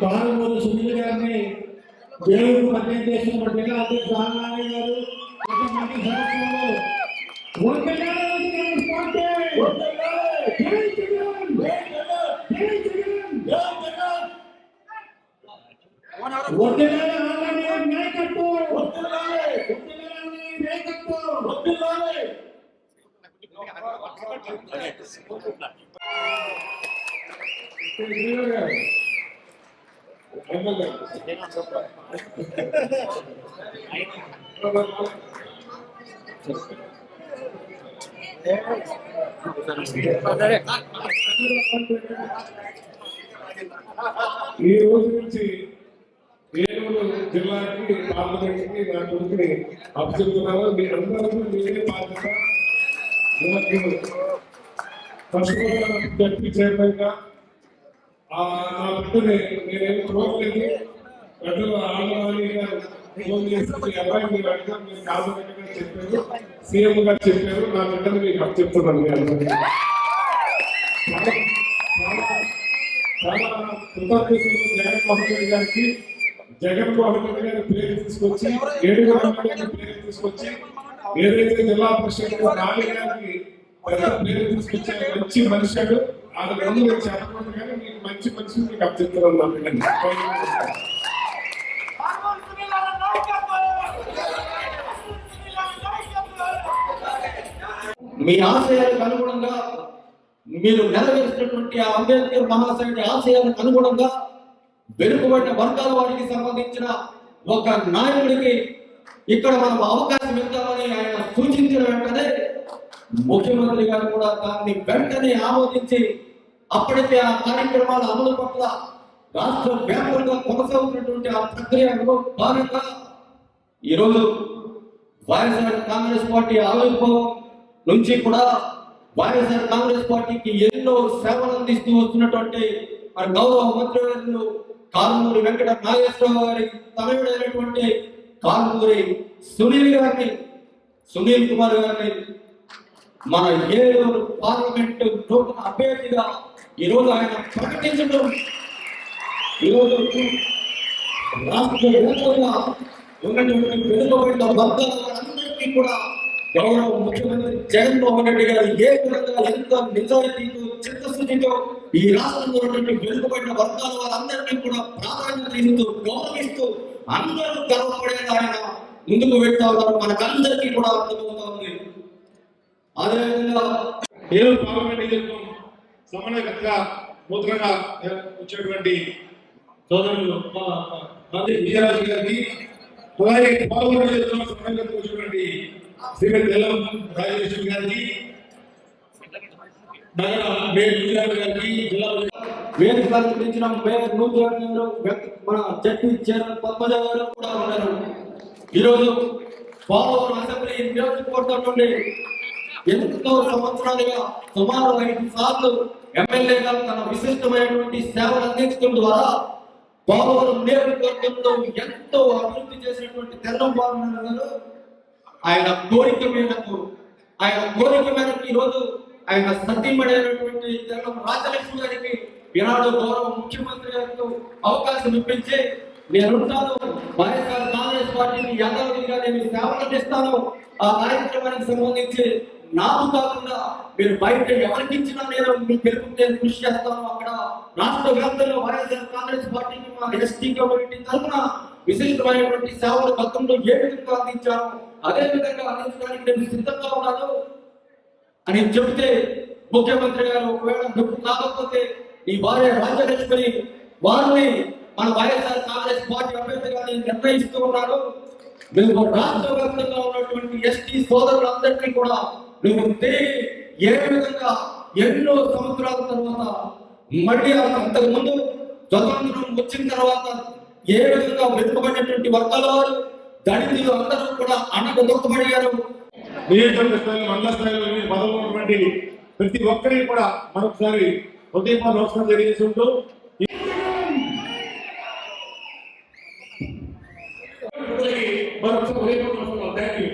పాలమూరు సునీల్ గారిని దేవుడు పరిచయం చేస్తున్న జిల్లా అధ్యక్షుడు రామనారాయణ గారు కొంతమంది సదస్సులు వందలాది కాంగ్రెస్ పార్టీ! జై జగన్! జై జగన్! వందలాది ఆంధ్ర గారి నాయకత్వం! ఈ రోజు నుంచి ఏలూరు జిల్లాకి పార్లమెంట్కి నా కొడుకుని అప్పచెప్తున్నాను. మీ అందరూ మీరే బాధ్యత. నాకు ఫస్ట్ డెప్యూటీ నా బిడ్డని నేనేం చూడలేదు పెద్దలు ఆడవాణి గారు ఫోన్ చేసి అబ్బాయి మీరు అడిగారు మీరు కాదనగా చెప్పారు సీఎం గారు చెప్పారు నా బిడ్డని మీకు అప్పచెప్తున్నాను మీ అందరికీ. చాలా కృతజ్ఞతలు జగన్మోహన్ రెడ్డి గారికి. జగన్మోహన్ రెడ్డి గారి పేరు తీసుకొచ్చి ఏడుగురు గారి పేరు తీసుకొచ్చి ఏదైతే జిల్లా పరిషత్ నాని గారికి పేరు తీసుకొచ్చే మంచి మనిషి అది ముందు నేను చెప్పకూడదు మంచి మనిషి మీకు అప్పచెప్తున్నాను మీ ఆశయాలకు అనుగుణంగా మీరు నెరవేర్చినటువంటి ఆ అంబేద్కర్ మహాశయుడి ఆశయాలకు అనుగుణంగా వెనుకబడిన వర్గాల వారికి సంబంధించిన ఒక నాయకుడికి ఇక్కడ మనం అవకాశం ఇద్దామని ఆయన సూచించిన వెంటనే ముఖ్యమంత్రి గారు కూడా దాన్ని వెంటనే ఆమోదించి అప్పటికే ఆ కార్యక్రమాల అమలు పట్ల రాష్ట్ర వ్యాప్తంగా కొనసాగుతున్నటువంటి ఆ ప్రక్రియలో భాగంగా ఈరోజు వైఎస్ఆర్ కాంగ్రెస్ పార్టీ ఆవిర్భావం నుంచి కూడా వైఎస్ఆర్ కాంగ్రెస్ పార్టీకి ఎన్నో సేవలు అందిస్తూ వస్తున్నటువంటి మన గౌరవ మంత్రివర్యులు కారుమూరి వెంకట నాగేశ్వరరావు గారి తనయుడైనటువంటి కారుమూరి సునీల్ గారిని సునీల్ కుమార్ గారిని మన ఏలూరు పార్లమెంట్ నూతన అభ్యర్థిగా ఈరోజు ఆయన ప్రకటించడం ఈరోజు రాష్ట్ర వ్యాప్తంగా ఉన్నటువంటి వెనుకబడిన వర్గాల కూడా గౌరవ ముఖ్యమంత్రి జగన్మోహన్ రెడ్డి గారు ఏ విధంగా ఎంత నిజాయితీతో చిత్తశుద్ధితో ఈ రాష్ట్రంలో ఉన్నటువంటి వెనుకబడిన వర్గాల వారందరికీ కూడా ప్రాధాన్యత ఇస్తూ గౌరవిస్తూ అందరూ గర్వపడేలా ఆయన ముందుకు వెళ్తా ఉన్నారు. మనకందరికీ కూడా అర్థమవుతా ఉంది. అదేవిధంగా ఏలూరు పార్లమెంట్ సమన్వయకర్తగా నూతనంగా వచ్చినటువంటి సోదరులు విజయరాజు గారికి అలాగే పార్లమెంట్ సమన్వయకర్త వచ్చినటువంటి శ్రీమతి ఎల్లం రాజేశ్వరి గారికి నగర మేయర్ విజయరాజు గారికి జిల్లా వేదిక అలంకరించిన మేయర్ నూతు మన జడ్పీ చైర్మన్ పద్మజ గారు కూడా ఉన్నారు. ఈరోజు పోలవరం అసెంబ్లీ నియోజకవర్గం నుండి ఎంతో సంవత్సరాలుగా సుమారు ఐదు సార్లు ఎమ్మెల్యేగా తన విశిష్టమైనటువంటి సేవలు అందించడం ద్వారా పోలవరం నియోజకవర్గంలో ఎంతో అభివృద్ధి చేసినటువంటి తెల్లం బాబు గారు ఆయన కోరిక మేరకు ఆయన కోరిక మేరకు ఈరోజు ఆయన సతీమడైనటువంటి తెల్లం రాజలక్ష్మి గారికి ఈనాడు గౌరవ ముఖ్యమంత్రి గారికి అవకాశం ఇప్పించి నేనుంటాను. వైఎస్ఆర్ కాంగ్రెస్ పార్టీని యాదవ్ నేను సేవలు అందిస్తాను. ఆ కార్యక్రమానికి సంబంధించి నాకు కాకుండా మీరు బయట ఎవరికి ఇచ్చినా నేను మీకు తెలుపుతే కృషి చేస్తాను. అక్కడ రాష్ట్ర వ్యాప్తంగా వైఎస్ఆర్ కాంగ్రెస్ పార్టీకి మా ఎస్టీ కమ్యూనిటీ తరఫున విశిష్టమైనటువంటి సేవలు గతంలో ఏ విధంగా అందించాను అదే విధంగా అందించడానికి నేను సిద్ధంగా ఉన్నాను అని చెబితే ముఖ్యమంత్రి గారు ఒకవేళ నువ్వు కాకపోతే నీ భార్య రాజ్యలక్ష్మిని వారిని మన వైఎస్ఆర్ కాంగ్రెస్ పార్టీ అభ్యర్థిగా నేను నిర్ణయిస్తూ ఉన్నాను. మేము రాష్ట్ర వ్యాప్తంగా ఉన్నటువంటి ఎస్టీ సోదరులందరికీ కూడా నువ్వు తిరిగి ఏ విధంగా ఎన్నో సంవత్సరాల తర్వాత మళ్ళీ అంతకు ముందు స్వతంత్రం వచ్చిన తర్వాత ఏ విధంగా వెతుకబడినటువంటి వర్గాల వారు దళితులు అందరూ కూడా అన్నకు దొక్కబడిగారు. నియోజకవర్గ స్థాయిలో మండల స్థాయిలో పదవులు ఉన్నటువంటి ప్రతి ఒక్కరికి కూడా మరొకసారి ఉదయం నమస్కారం తెలియజేసుకుంటూ మరొకసారి ఉదయం నమస్కారం. Thank you